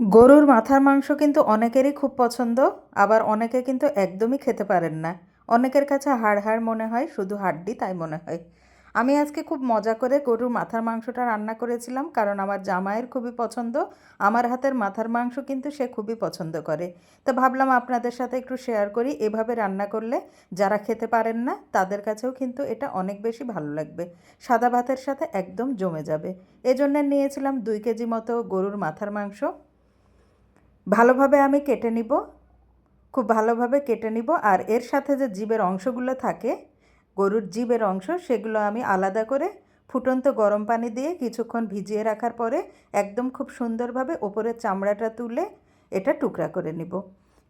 গরুর মাথার মাংস কিন্তু অনেকেরই খুব পছন্দ, আবার অনেকে কিন্তু একদমই খেতে পারেন না। অনেকের কাছে হাড় হাড় মনে হয়, শুধু হাড্ডি তাই মনে হয়। আমি আজকে খুব মজা করে গরুর মাথার মাংসটা রান্না করেছিলাম, কারণ আমার জামাইয়ের খুবই পছন্দ, আমার হাতের মাথার মাংস কিন্তু সে খুবই পছন্দ করে। তো ভাবলাম আপনাদের সাথে একটু শেয়ার করি, এভাবে রান্না করলে যারা খেতে পারেন না, তাদের কাছেও কিন্তু এটা অনেক বেশি ভালো লাগবে। সাদা ভাতের সাথে একদম জমে যাবে। এজন্য নিয়েছিলাম দুই কেজি মতো গরুর মাথার মাংস। ভালোভাবে আমি কেটে নিব, খুব ভালোভাবে কেটে নিব। আর এর সাথে যে জীবের অংশগুলো থাকে, গরুর জীবের অংশ, সেগুলো আমি আলাদা করে ফুটন্ত গরম পানি দিয়ে কিছুক্ষণ ভিজিয়ে রাখার পরে একদম খুব সুন্দরভাবে ওপরের চামড়াটা তুলে এটা টুকরা করে নিব।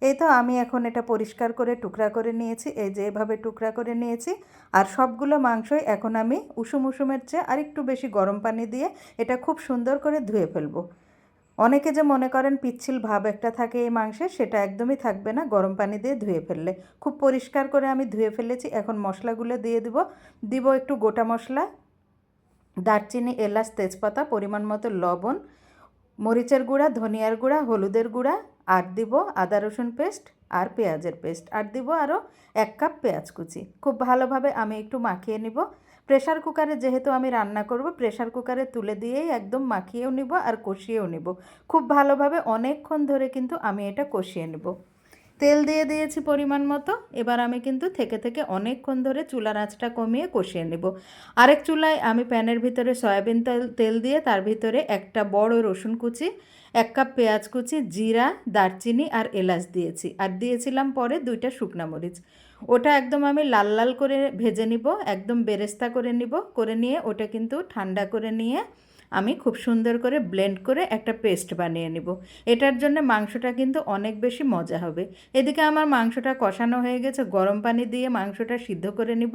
এই তো আমি এখন এটা পরিষ্কার করে টুকরা করে নিয়েছি, এই যে এভাবে টুকরা করে নিয়েছি। আর সবগুলো মাংসই এখন আমি উষুম উষুমের চেয়ে আরেকটু বেশি গরম পানি দিয়ে এটা খুব সুন্দর করে ধুয়ে ফেলব। অনেকে যে মনে করেন পিচ্ছিল ভাব একটা থাকে এই মাংসে, সেটা একদমই থাকবে না গরম পানি দিয়ে ধুয়ে ফেললে। খুব পরিষ্কার করে আমি ধুয়ে ফেলেছি, এখন মশলাগুলো দিয়ে দিব। দিব একটু গোটা মশলা, দারচিনি, এলাচ, তেজপাতা, পরিমাণ মতো লবণ, মরিচের গুঁড়া, ধনিয়ার গুঁড়া, হলুদের গুঁড়া, আর দিব আদা রসুন পেস্ট আর পেঁয়াজের পেস্ট। আর দিব আরও এক কাপ পেঁয়াজ কুচি। খুব ভালোভাবে আমি একটু মাখিয়ে নিব। প্রেশার কুকারে যেহেতু আমি রান্না করব প্রেশার কুকারে তুলে দিয়েই একদম মাখিয়েও নিব আর কষিয়েও নিব। খুব ভালোভাবে অনেকক্ষণ ধরে কিন্তু আমি এটা কষিয়ে নেব। তেল দিয়ে দিয়েছি পরিমাণ মতো। এবার আমি কিন্তু থেকে থেকে অনেকক্ষণ ধরে চুলার আঁচটা কমিয়ে কষিয়ে নেব। আরেক চুলায় আমি প্যানের ভিতরে সয়াবিন তেল তেল দিয়ে তার ভিতরে একটা বড় রসুন কুচি, এক কাপ পেঁয়াজ কুচি, জিরা, দারচিনি আর এলাচ দিয়েছি। আর দিয়েছিলাম পরে দুইটা শুকনা মরিচ। ওটা একদম আমি লাল লাল করে ভেজে নিব, একদম বেরেস্তা করে নিব। করে নিয়ে ওটা কিন্তু ঠান্ডা করে নিয়ে আমি খুব সুন্দর করে ব্লেন্ড করে একটা পেস্ট বানিয়ে নিব। এটার জন্য মাংসটা কিন্তু অনেক বেশি মজা হবে। এদিকে আমার মাংসটা কষানো হয়ে গেছে, গরম পানি দিয়ে মাংসটা সিদ্ধ করে নিব।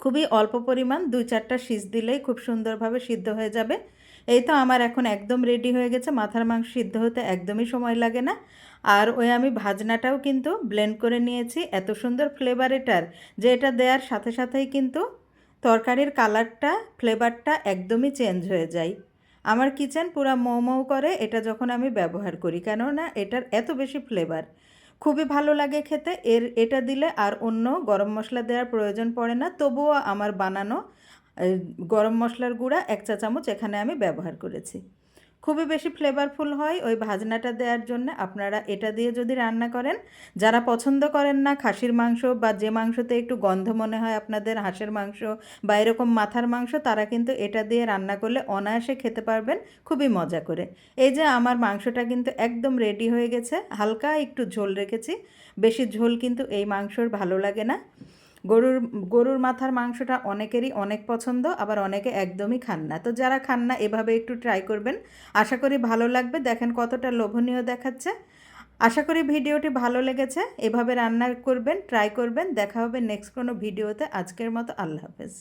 খুবই অল্প পরিমাণ, দুই চারটা সিজ দিলেই খুব সুন্দরভাবে সিদ্ধ হয়ে যাবে। এই তো আমার এখন একদম রেডি হয়ে গেছে, মাথার মাংস সিদ্ধ হতে একদমই সময় লাগে না। আর ওই আমি ভাজনাটাও কিন্তু ব্লেন্ড করে নিয়েছি, এত সুন্দর ফ্লেভার এটার যে এটা দেওয়ার সাথে সাথেই কিন্তু তরকারির কালারটা, ফ্লেভারটা একদমই চেঞ্জ হয়ে যায়। আমার কিচেন পুরা মৌ মৌ করে এটা যখন আমি ব্যবহার করি, কেননা এটার এত বেশি ফ্লেভার। খুবই ভালো লাগে খেতে, এর, এটা দিলে আর অন্য গরম মশলা দেওয়ার প্রয়োজন পড়ে না, তবুও আমার বানানো গরম মশলার গুঁড়া এক চা চামচ এখানে আমি ব্যবহার করেছি। খুবই বেশি ফ্লেভারফুল হয় ওই ভাজনাটা দেওয়ার জন্য। আপনারা এটা দিয়ে যদি রান্না করেন, যারা পছন্দ করেন না, খাসির মাংস বা যে মাংসতে একটু গন্ধ মনে হয় আপনাদের, হাঁসের মাংস বা এরকম মাথার মাংস, তারা কিন্তু এটা দিয়ে রান্না করলে অনায়াসে খেতে পারবেন, খুবই মজা করে। এই যে আমার মাংসটা কিন্তু একদম রেডি হয়ে গেছে, হালকা একটু ঝোল রেখেছি, বেশি ঝোল কিন্তু এই মাংসর ভালো লাগে না। গরুর গরুর মাথার মাংসটা অনেকেরই অনেক পছন্দ, আবার অনেকে একদমই খান না। তো যারা খান না, এভাবে একটু ট্রাই করবেন। আশা করি ভালো লাগবে। দেখেন কতটা লোভনীয় দেখাচ্ছে। আশা করি ভিডিওটি ভালো লেগেছে। এভাবে রান্না করবেন ট্রাই করবেন। দেখা হবে নেক্সট কোনো ভিডিওতে। আজকের মতো আল্লাহ হাফেজ।